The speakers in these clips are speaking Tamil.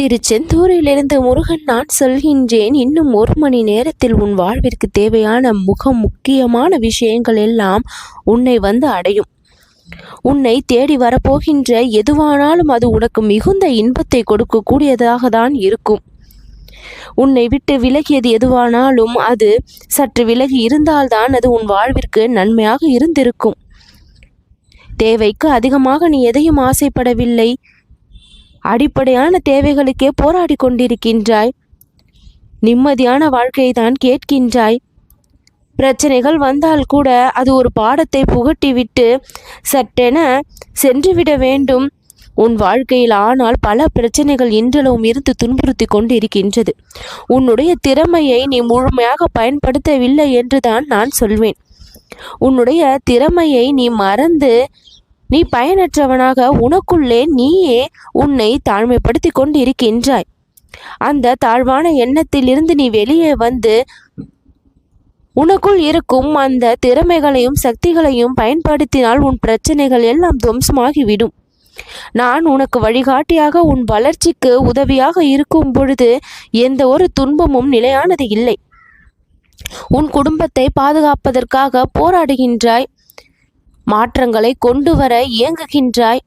திருச்செந்தூரிலிருந்து முருகன் நான் சொல்கின்றேன் இன்னும் ஒரு மணி நேரத்தில் உன் வாழ்விற்கு தேவையான முக முக்கியமான விஷயங்கள் எல்லாம் உன்னை வந்து அடையும். உன்னை தேடி வரப்போகின்ற எதுவானாலும் அது உனக்கு மிகுந்த இன்பத்தை கொடுக்கக்கூடியதாக தான் இருக்கும். உன்னை விட்டு விலகியது எதுவானாலும் அது சற்று விலகி இருந்தால்தான் அது உன் வாழ்விற்கு நன்மையாக இருந்திருக்கும். தேவைக்கு அதிகமாக நீ எதையும் ஆசைப்படவில்லை. அடிப்படையான தேவைகளுக்கே போராடி கொண்டிருக்கின்றாய். நிம்மதியான வாழ்க்கையை தான் கேட்கின்றாய். பிரச்சனைகள் வந்தால் கூட அது ஒரு பாடத்தை புகட்டிவிட்டு சட்டென சென்றுவிட வேண்டும். உன் வாழ்க்கையில் ஆனால் பல பிரச்சனைகள் இன்றளவும் இருந்து துன்புறுத்தி கொண்டு இருக்கின்றது உன்னுடைய திறமையை நீ முழுமையாக பயன்படுத்தவில்லை என்றுதான் நான் சொல்வேன். உன்னுடைய திறமையை நீ மறந்து நீ பயனற்றவனாக உனக்குள்ளே நீயே உன்னை தாழ்மைப்படுத்தி கொண்டு இருக்கின்றாய் அந்த தாழ்வான எண்ணத்திலிருந்து நீ வெளியே வந்து உனக்குள் இருக்கும் அந்த திறமைகளையும் சக்திகளையும் பயன்படுத்தினால் உன் பிரச்சனைகள் எல்லாம் துவம்சமாகிவிடும். நான் உனக்கு வழிகாட்டியாக உன் வளர்ச்சிக்கு உதவியாக இருக்கும் பொழுது எந்த ஒரு துன்பமும் நிலையானது இல்லை. உன் குடும்பத்தை பாதுகாப்பதற்காக போராடுகின்றாய். மாற்றங்களை கொண்டு வர இயங்குகின்றாய்.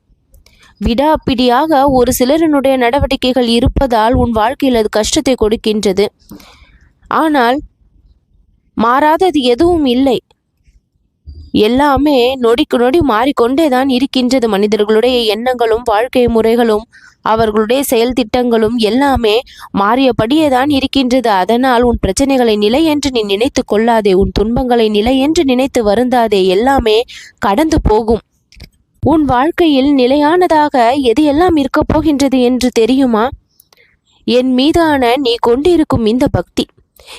விடாப்பிடியாக ஒரு சிலரினுடைய நடவடிக்கைகள் இருப்பதால் உன் வாழ்க்கையில் அது கஷ்டத்தை கொடுக்கின்றது. ஆனால் மாறாதது எதுவும் இல்லை. எல்லாமே நொடிக்கு நொடி மாறிக்கொண்டே தான் இருக்கின்றது. மனிதர்களுடைய எண்ணங்களும் வாழ்க்கை முறைகளும் அவர்களுடைய செயல் திட்டங்களும் எல்லாமே மாறியபடியே தான் இருக்கின்றது. அதனால் உன் பிரச்சனைகளை நிலை என்று நீ நினைத்து கொள்ளாதே. உன் துன்பங்களை நிலை என்று நினைத்து வருந்தாதே. எல்லாமே கடந்து போகும். உன் வாழ்க்கையில் நிலையானதாக எது எல்லாம் இருக்கப் போகின்றது என்று தெரியுமா? என் மீதான நீ கொண்டிருக்கும் இந்த பக்தி.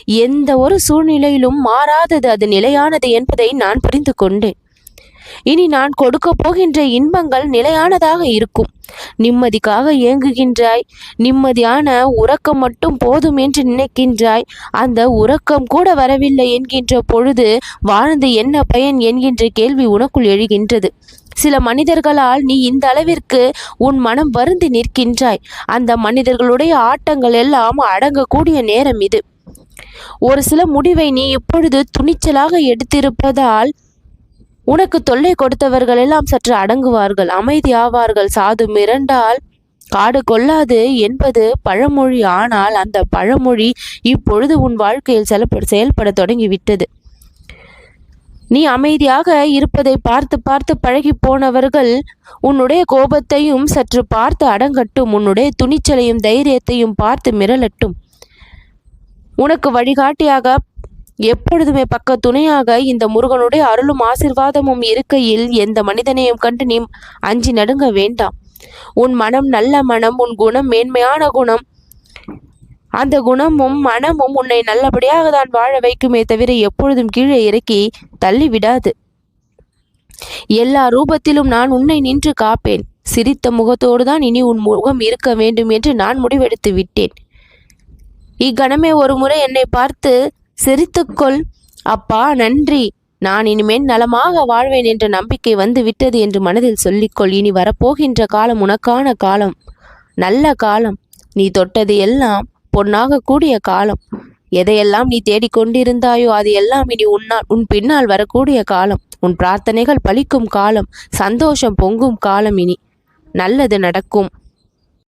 எந்த ஒரு சூழ்நிலையிலும் மாறாதது அது நிலையானது என்பதை நான் புரிந்து கொண்டேன் இனி நான் கொடுக்க போகின்ற இன்பங்கள் நிலையானதாக இருக்கும். நிம்மதிக்காக ஏங்குகின்றாய் நிம்மதியான உறக்கம் மட்டும் போதும் என்று நினைக்கின்றாய். அந்த உறக்கம் கூட வரவில்லை என்கின்ற பொழுது வாழ்ந்து என்ன பயன் என்கின்ற கேள்வி உனக்குள் எழுகின்றது. சில மனிதர்களால் நீ இந்த அளவிற்கு உன் மனம் வருந்தி நிற்கின்றாய். அந்த மனிதர்களுடைய ஆட்டங்கள் எல்லாம் அடங்கக்கூடிய நேரம் இது. ஒரு சில முடிவை நீ இப்பொழுது துணிச்சலாக எடுத்திருப்பதால் உனக்கு தொல்லை கொடுத்தவர்கள் எல்லாம் சற்று அடங்குவார்கள். அமைதியாவார்கள் சாது மிரண்டால் காடு கொள்ளாது என்பது பழமொழி. ஆனால் அந்த பழமொழி இப்பொழுது உன் வாழ்க்கையில் செயல்பட செயல்பட தொடங்கிவிட்டது. நீ அமைதியாக இருப்பதை பார்த்து பார்த்து பழகி போனவர்கள் உன்னுடைய கோபத்தையும் சற்று பார்த்து அடங்கட்டும். உன்னுடைய துணிச்சலையும் தைரியத்தையும் பார்த்து மிரளட்டும். உனக்கு வழிகாட்டியாக எப்பொழுதுமே பக்க துணையாக இந்த முருகனுடைய அருளும் ஆசிர்வாதமும் இருக்கையில் எந்த மனிதனையும் கண்டு நீ அஞ்சி நடுங்க வேண்டாம். உன் மனம் நல்ல மனம் உன் குணம் மேன்மையான குணம். அந்த குணமும் மனமும் உன்னை நல்லபடியாக தான் வாழ வைக்குமே தவிர எப்பொழுதும் கீழே இறக்கி தள்ளி விடாது எல்லா ரூபத்திலும் நான் உன்னை நின்று காப்பேன். சிரித்த முகத்தோடு தான் இனி உன் முகம் இருக்க வேண்டும் என்று நான் முடிவெடுத்து விட்டேன். இக்கணமே ஒரு முறை என்னை பார்த்து சிரித்துக்கொள் அப்பா நன்றி. நான் இனிமேல் நலமாக வாழ்வேன் என்ற நம்பிக்கை வந்து விட்டது என்று மனதில் சொல்லிக்கொள். இனி வரப்போகின்ற காலம் உனக்கான காலம். நல்ல காலம். நீ தொட்டது எல்லாம் பொன்னாக கூடிய காலம். எதையெல்லாம் நீ தேடிக்கொண்டிருந்தாயோ அது எல்லாம் இனி உன்னால் உன் பின்னால் வரக்கூடிய காலம். உன் பிரார்த்தனைகள் பலிக்கும் காலம். சந்தோஷம் பொங்கும் காலம் இனி. நல்லது நடக்கும்.